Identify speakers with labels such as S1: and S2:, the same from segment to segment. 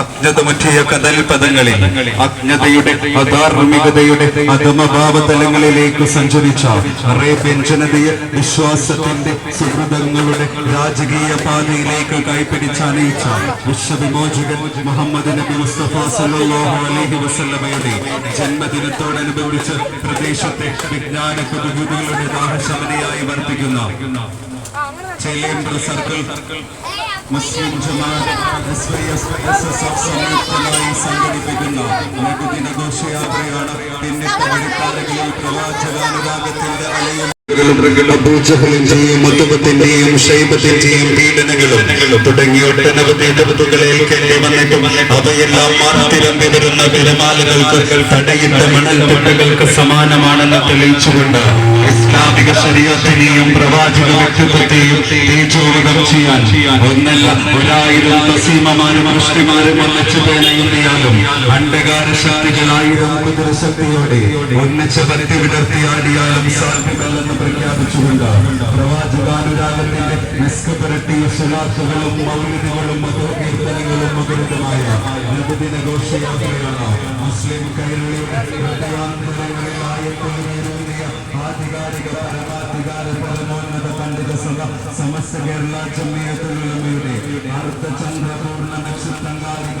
S1: അജ്ഞതമുറ്റിയ കടൽ പദങ്ങളിൽ അജ്ഞതയുടെ അധാർമികതയുടെ അധമഭാവതലങ്ങളിലേക്ക് സഞ്ചരിച്ച അറേബ്യൻ ജനതയെ വിശ്വാസത്തിന്റെ സുഹൃതങ്ങളുടെ രാജകീയ പാതയിലേക്ക് കൈപ്പിടിച്ച് അണയിച്ച വിശ്വവിമോചകൻ മുഹമ്മദ് നബി മുസ്തഫ സല്ലല്ലാഹു അലൈഹി വസല്ലമയുടെ ജന്മദിനത്തോടനുബന്ധിച്ച് പ്രദേശത്തെ വിജ്ഞാന കുതുകുതികളുടെ ദാഹശമനയായി വർത്തിക്കുന്ന ചേലേന്ദ്ര സർക്കിൾ മുസ്ലിം ജമാഅത്ത് SYSSF സംയുക്തമായി സംഘടിപ്പിക്കുന്ന നബിദിന ഘോഷയാത്രയാണ് പിന്നിട്ട പ്രവാചകാനുരാഗത്തിന്റെ അലയും അബൂജഹലിന്റെയും മുത്തുബത്തിന്റെയും ഷൈബത്തിന്റെയും പീഡനങ്ങളും തുടങ്ങിയ ഒട്ടനവധി എതിർപ്പുകളെ ഏൽക്കേണ്ടി വന്നിട്ടും അവയെല്ലാം മാറ്റിരമ്പി വിതരുന്ന തിരമാലകൾക്ക് തടയിട്ട മണൽത്തിട്ടകൾക്ക് സമാനമാണെന്ന് തെളിയിച്ചുകൊണ്ട് ഇസ്ലാമിക ശരീരത്തിനെയും പ്രവാചക വ്യക്തിത്വത്തെയും തേജോവിധം ചെയ്യാൻ ഒന്നല്ല ഒരായിരം നസീമമാരും മുസ്ലിമാരും ഒന്നിച്ചു പേനയുന്നയാലും അണ്ടകാര ശക്തികളായിരം കുതിരശക്തിയോടെ ഒന്നിച്ച് പത്തി വിടർത്തിയാടിയാലും സാധ്യമല്ലെന്ന് പ്രഖ്യാപിച്ചുകൊണ്ട് പ്രവാചകാനുരാഗത്തിന്റെ നിസ്കപുരട്ടിയ ശിലാഖുകളും മൗലികളും മധുകീർത്തനങ്ങളും മകരുതമായ അനുദിന ഘോഷയാത്രയാണ്. മുസ്ലിം കൈരളിയുടെ പണ്ഡിത സഭ സമസ്ത കേരള ജമ്മിയത്തുലമയുടെ അർദ്ധചന്ദ്രപൂർണ നക്ഷത്രങ്കാലിക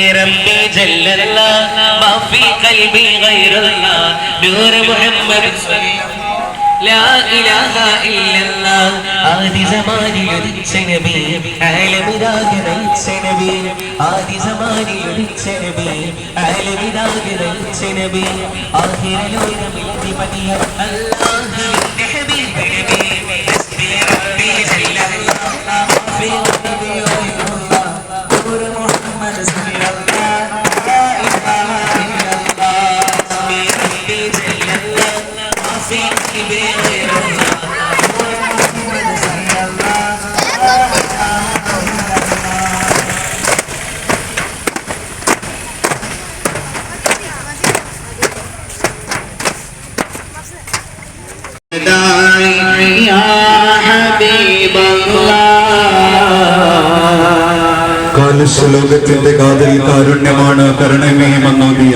S2: ربي جل الله ما في قلبي غير الله نور محمد صلى الله لا إله إلا الله ആദി സമാനിൽ ഉദിച്ച നബി ആലമിതാകെ നയിച്ച നബി ആദി സമാനിൽ ഉദിച്ച നബി ആലമിതാകെ നയിച്ച നബി ആഖിറലോകമിൽ അധിപതി അല്ലാഹുവിന്റെ ഹബീബ്
S1: കാലശ്ലോകത്തിന്റെ കാതൽ കാരുണ്യമാണ് കരുണമേ മനോദിയ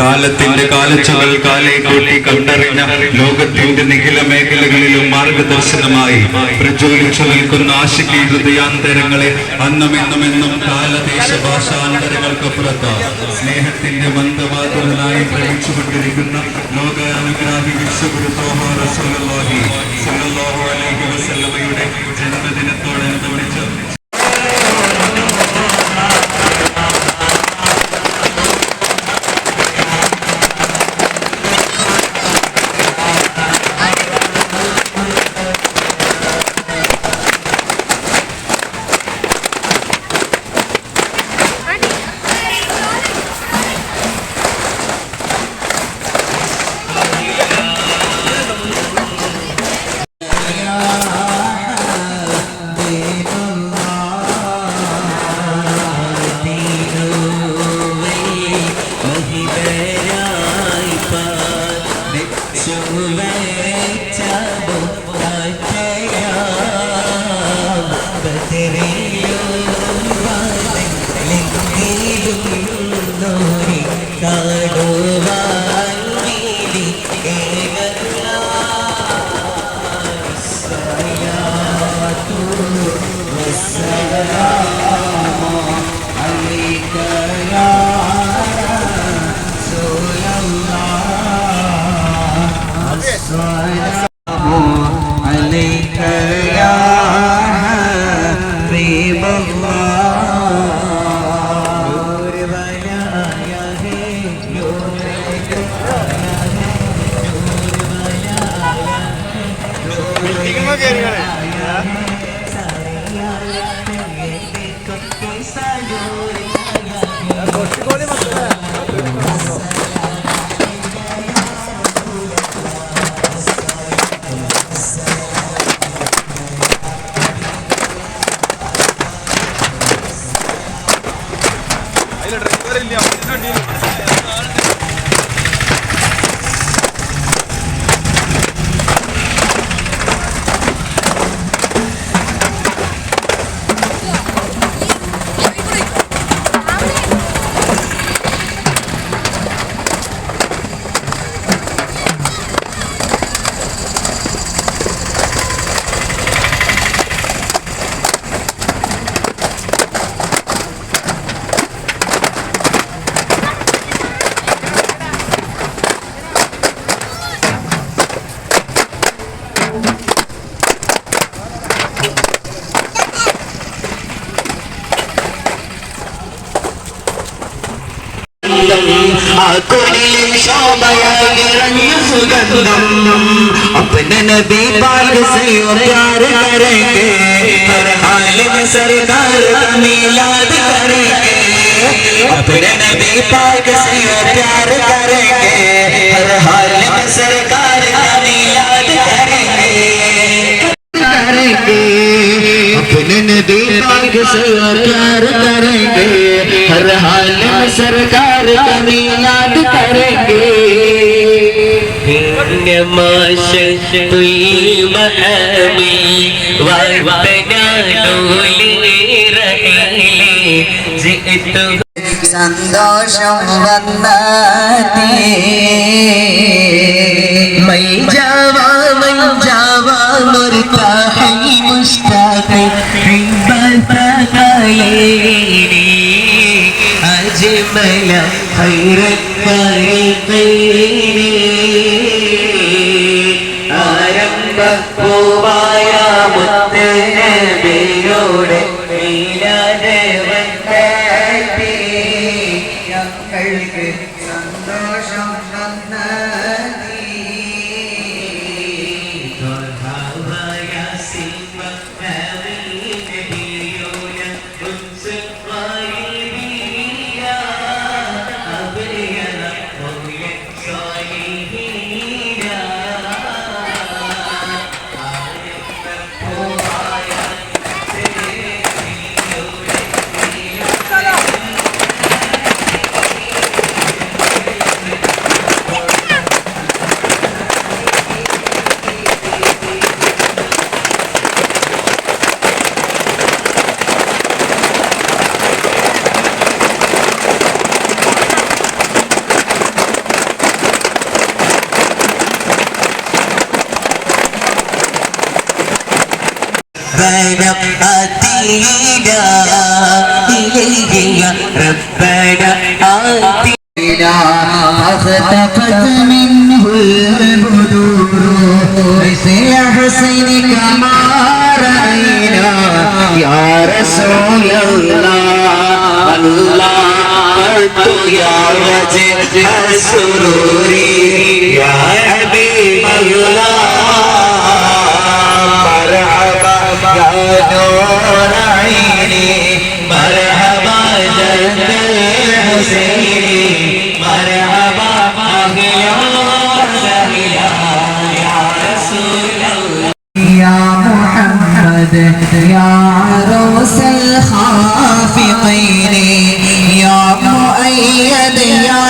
S1: കാലത്തിന്റെ കാലച്ചകൾ കാലെ കൂട്ടി കണ്ടറിഞ്ഞ ലോകത്തിന്റെ നിഖില മേഖലകളിലും മാർഗദർശനമായി പ്രജ്വലിച്ചു നിൽക്കുന്ന ആശിക്കി ഹൃദയാന്തരങ്ങളെ അന്നമെന്നുമെന്നും കാലദേശ ഭാഷാന്തരങ്ങൾക്കപ്പുറത്ത് സ്നേഹത്തിന്റെ മന്ദവാതുരനായി പ്രവഹിച്ചുകൊണ്ടിരിക്കുന്ന ലോകാനുഗ്രാഹി വിശ്വഗുരു തോഹ റസൂലുള്ളാഹി സ്വല്ലല്ലാഹു അലൈഹി വസല്ലമയുടെ ജന്മദിനത്തോടനുബന്ധിച്ച്
S2: ആക്കുടിയിൽ ശോഭയായിറങ്ങിയ സുഗന്ധം अपने नबी पाक से और प्यार करेंगे हर हाल में सरकार का मिलाद करेंगे अपने नबी पाक से और प्यार करेंगे हर हाल में सरकार का दीपक सरकार करेंगे? हर हाल में सरकार कभी याद करेंगे। माश तुई महमी वाली रहेली जित സന്തോഷം जावा മൈ ജാവാ അജ്മല ഖൈറത്തൈനി ആരംഭ പൂവായ മുത്തനബിയോടെ നീലാതെ ربنا آتينا إليه يا ربنا آتينا فاختفت منه البدور مثل حسنك ما رأينا يا رسول الله الله أنت يا وجه السرور نور عيني. مرحبا جد مرحبا يا رسول الله يا محمد. يا عروس الخافقين يا مؤيد يا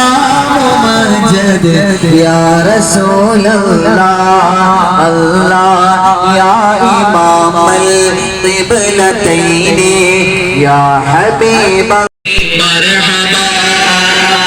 S2: ممجد. يا رسول الله الله يا إمام القبلتين يا حبيب مرحبا مرحبا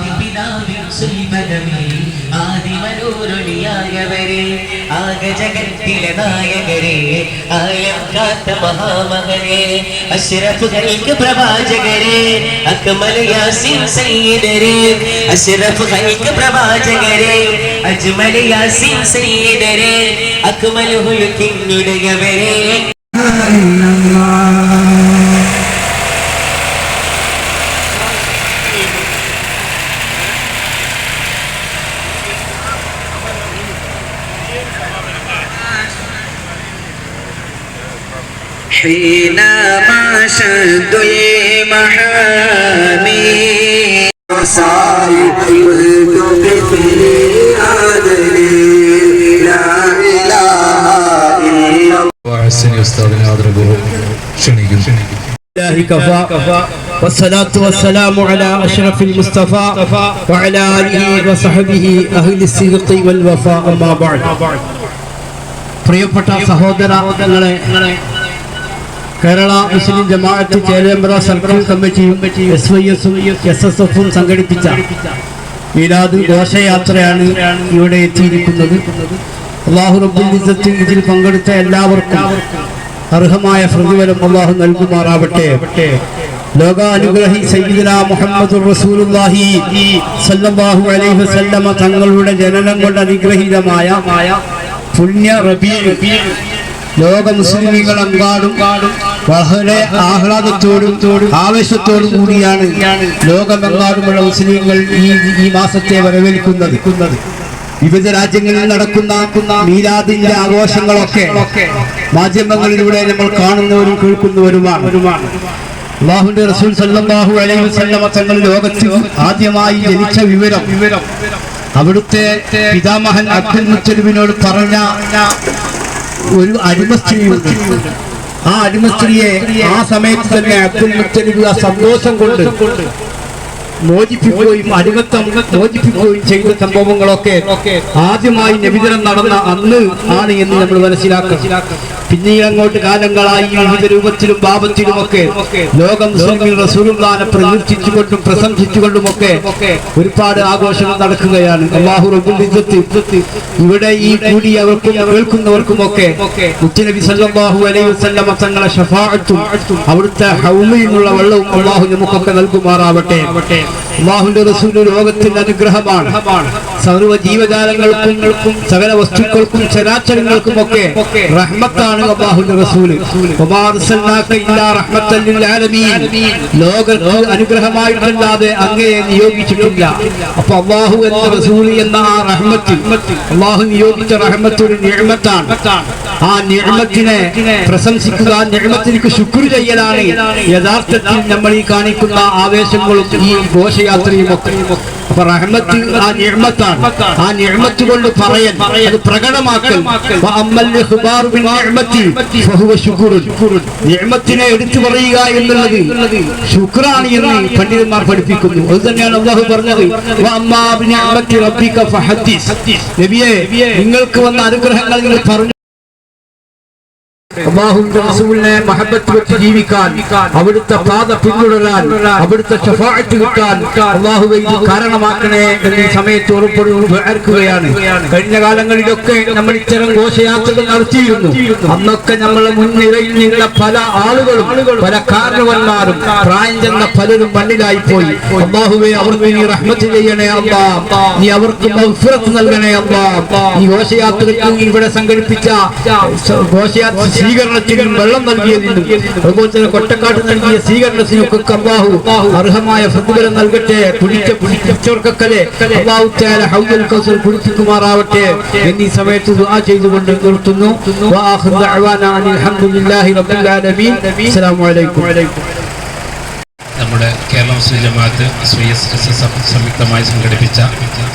S3: ജഗത്തിലെ നായകരെ ആലക്കാത്ത കാത്ത മഹാമകരെ അഷ്റഫുകൾക്ക് പ്രവാചകരെ അക്മൽ യാസിൻ സയ്യിദരെ അഷ്റഫുകൾക്ക് പ്രവാചകരെ അജ്മൽ യാസിൻ സയ്യിദരെ അക്മൽ ഹുൽക്കിന്നുടയവരെ
S2: حينما شد المحامي وصائب قلت في عدلي لا إله إلا
S4: വാഴ്സിനി ഉസ്താദിനെ ആദരപൂർവ്വം ക്ഷണിക്കും
S5: الله كفى والصلاة والسلام على أشرف المصطفى وعلى آله وصحبه أهل الصدق والوفاء أما بعد പ്രിയപ്പെട്ട സഹോദരങ്ങളെ കേരള മുസ്ലിം ജമാഅത്ത് ചേലേമ്പ്ര സർക്കിൾ കമ്മിറ്റിയും എസ് വൈ എസും എസ് എസ് എഫും സംഘടിപ്പിച്ച മീലാദ് ഘോഷയാത്രയാണ് ഇവിടെ എത്തിയിരിക്കുന്നത്. അള്ളാഹു ഇതിൽ പങ്കെടുത്ത എല്ലാവർക്കും അർഹമായ പ്രതിഫലം അള്ളാഹു നൽകുമാറാവട്ടെ. ലോകാനുഗ്രഹി സയ്യിദന മുഹമ്മദ് റസൂലുള്ളാഹി സല്ലല്ലാഹു അലൈഹി വസല്ലമ തങ്ങളുടെ ജനനം കൊണ്ട് അനുഗ്രഹീതമായ പുണ്യ റബീഉ ലോക അങ്ങാടും വളരെ ആഹ്ലാദത്തോടും ആവേശത്തോടും കൂടിയാണ് ലോകമെങ്ങാടുമുള്ള മുസ്ലിങ്ങൾ ഈ ഈ മാസത്തെ വരവേൽക്കുന്നത്. വിവിധ രാജ്യങ്ങളിൽ നടക്കുന്ന മീലാദിന്റെ ആഘോഷങ്ങളൊക്കെ മാധ്യമങ്ങളിലൂടെ നമ്മൾ കാണുന്നവരും കേൾക്കുന്നവരുമാണ്. അള്ളാഹുന്റെ റസൂൽ സല്ലല്ലാഹു അലൈഹി വസല്ലമ തങ്ങൾ ലോകത്തിൽ ആദ്യമായി ജനിച്ച വിവരം. അവിടുത്തെ പിതാമഹൻ അബ്ദുൽ മുത്തലിബിനോട് പറഞ്ഞ ഒരു അടിമസ്ത്രീയുണ്ട് ആ അടിമസ്ത്രീയെ ആ സമയത്ത് തന്നെ അബ്ദുൽ മുത്തലിബ് ആ സന്തോഷം കൊണ്ട് മോചിപ്പിക്കുകയും അടിമത്തം മോചിപ്പിക്കുകയും ചെയ്ത സംഭവങ്ങളൊക്കെ ആദ്യമായി നബിതരം നടന്ന അന്ന് ആണ് എന്ന് നമ്മൾ മനസ്സിലാക്കണം. പിന്നീട് അങ്ങോട്ട് കാലങ്ങളായി വിവിധ രൂപത്തിലും പാപത്തിലും ഒക്കെ ലോക മുസ്ലിമിൽ റസൂലുള്ളാനെ പ്രകീർത്തിച്ചുകൊണ്ടും പ്രശംസിച്ചുകൊണ്ടുമൊക്കെ ഒരുപാട് ആഘോഷങ്ങൾ നടക്കുകയാണ്. റബ്ബുൽ ഇവിടെ ഈ കൂടി അവർക്കും കേൾക്കുന്നവർക്കും സല്ലല്ലാഹു അലൈഹി വസല്ലമ ഷഫാഅത്തും അവിടുത്തെ വെള്ളവും അള്ളാഹു നമുക്കൊക്കെ നൽകുമാറാവട്ടെ. അള്ളാഹുന്റെ റസൂൽ ലോകത്തിന്റെ അനുഗ്രഹമാണ്. സർവ ജീവജാലങ്ങൾക്കും സകല വസ്തുക്കൾക്കും ചരാചരങ്ങൾക്കും ഒക്കെ റഹ്മത്താണ് അനുഗ്രഹമായിട്ടല്ലാതെ അങ്ങയെ നിയോഗിച്ചിട്ടില്ല. അപ്പൊ അള്ളാഹു എന്ന റസൂലി എന്ന ആ റഹ്മത്ത് അള്ളാഹു നിയോഗിച്ച റഹ്മത്ത് ഒരു ആ നിഅമത്തിനെ പ്രശംസിക്കുക ആ നിഅമത്തിലേക്ക് ശുക്ർ ചെയ്യലാണ്. യഥാർത്ഥത്തിൽ നമ്മൾ ഈ കാണിക്കുന്ന ആവേശങ്ങളും ഈ ഘോഷയാത്രയും ഒക്കെ അപ്പൊ റഹ്മത്ത് ആ നിഅമത്താണ് ആ നിഅമത്ത് കൊണ്ട് പറയൽ അത് പ്രകടമാക്കൽ. നിഅമത്തിനെ എടുത്തു പറയുക എന്നുള്ളത് ശുക്രാണ് എന്ന് പണ്ഡിതന്മാർ പഠിപ്പിക്കുന്നു. അത് തന്നെയാണ് അള്ളാഹു പറഞ്ഞത്. നബിയെ. നിങ്ങൾക്ക് വന്ന അനുഗ്രഹങ്ങൾ നിങ്ങൾ പറഞ്ഞു റസൂലിനെ വെച്ച് ജീവിക്കാൻ അവിടുത്തെ അവിടുത്തെ ഷഫാഅത്ത് ഇത് കാരണമാക്കണേ സമയത്ത് ഉറപ്പെടുകയാണ് കഴിഞ്ഞ കാലങ്ങളിലൊക്കെ നമ്മൾ ഇത്തരം ഘോഷയാത്രകൾ നടത്തിയിരുന്നു. അന്നൊക്കെ നമ്മളെ മുൻനിരയിൽ നിന്ന പല ആളുകളും പല കാരണവന്മാരും പ്രായം ചെന്ന പലരും മണ്ണിലായി പോയി അള്ളാഹുവെ അവർക്ക് നീ റഹ്മത്ത് ചെയ്യണേ അള്ളാ. നീ അവർക്ക് നൽകണേ അള്ളാ. ഈ ഘോഷയാത്രയ്ക്ക് ഇവിടെ സംഘടിപ്പിച്ച ഘോഷയാത്ര സ്വീകരണത്തിനും വെള്ളം നൽകിയതിനും അതുപോലെ തന്നെ കൊട്ടക്കാട്ട് നൽകിയ സ്വീകരണത്തിനൊക്കെ അള്ളാഹു അർഹമായ പ്രതിഫലം നൽകട്ടെ കുടിച്ച കുടിച്ചവർക്കൊക്കെ അള്ളാഹു തആല ഹൗദുൽ കൗസർ എന്നീ സമയത്ത് ദുആ ചെയ്തുകൊണ്ട് നിർത്തുന്നു. വആഖിറു ദഅവാനാ അനിൽ ഹംദുലില്ലാഹി റബ്ബിൽ ആലമീൻ. അസ്സലാമു അലൈക്കും.
S4: നമ്മുടെ
S6: Kerala Muslim Jamaath S S S സംയുക്തമായി സംഘടിപ്പിച്ച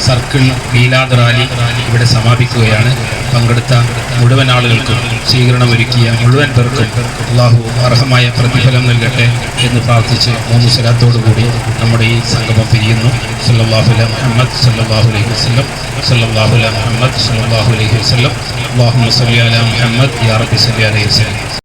S6: സർക്കിൾ മീലാദ് റാലി ഇവിടെ സമാപിക്കുകയാണ്. പങ്കെടുത്ത മുഴുവൻ ആളുകൾക്കും സ്വീകരണം ഒരുക്കിയ മുഴുവൻ പേർക്കും അള്ളാഹു അർഹമായ പ്രതിഫലം നൽകട്ടെ എന്ന് പ്രാർത്ഥിച്ച് മൂന്ന് സ്വലാത്തോടുകൂടി നമ്മുടെ ഈ സംഗമം പിരിയുന്നു. സല്ലാഹുല മുഹമ്മദ് സല്ലല്ലാഹു അലൈഹി വസല്ലം സല്ലാഹുല മുഹമ്മദ് സല്ലല്ലാഹു അലൈഹി വസല്ലം. അല്ലാഹുമ്മ സല്ലി അലാ മുഹമ്മദ് യാ റബ്ബി സല്ലി അലൈഹി വസല്ലം.